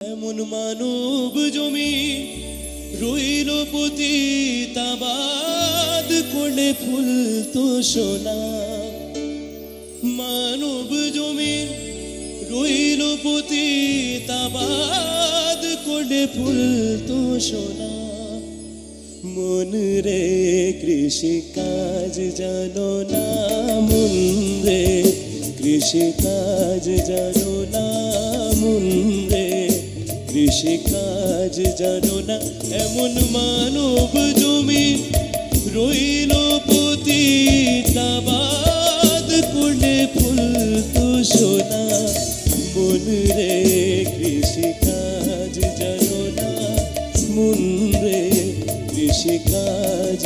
এমন মানব জমি রইল পতিতাবাদ করলে ফুল তো সোনা। মানব জমি রইল পতিতাবাদ করলে ফুল তো সোনা। মন রে কৃষি কাজ জানো না, মন রে কৃষি কাজ জানো না। কৃষি কাজ জানো না, এমন মানব জমি রইল পতিতাবাদ করলে ফুল তো সোনা। মন রে কৃষি কাজ জানো না, মন রে কৃষি কাজ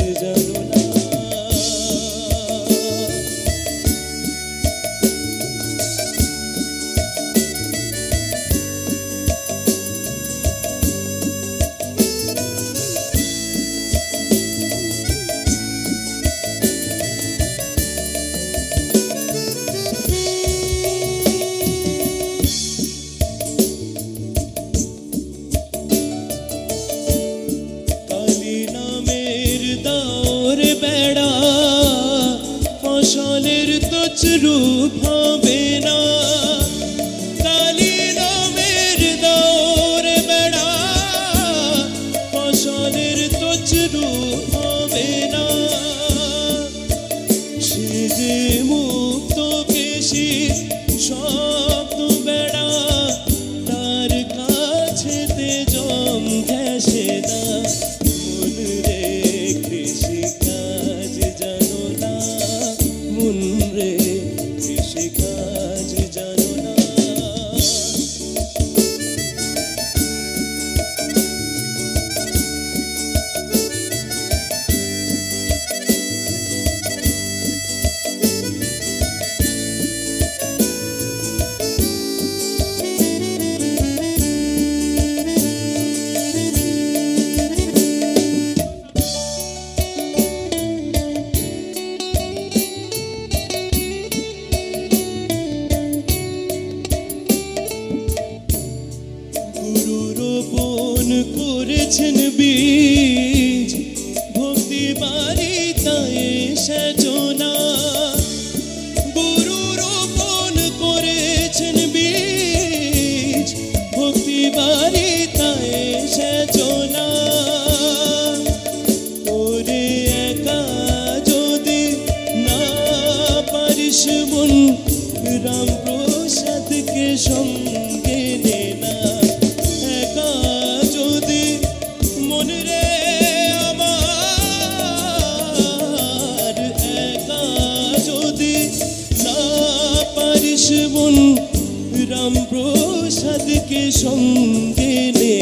তছরূপ হবে না। কালী নামের দৌর বেড়া, ফসলের তছরূপ হবে না। সে যে মুক্ত বেড়া, তার কাছেতে জম ঘেসে না। মন করেছেন বীজ। ভক্তি বাড়িতায় সেজনা। গুরু রোপণ করেছেন বীজ। ভক্তি বাড়িতায় সেজনা। ওরে একা যদি না পারিস মন রাম প্রসাদকে সঙ্গে রাম প্রসাদকে সঙ্গে নে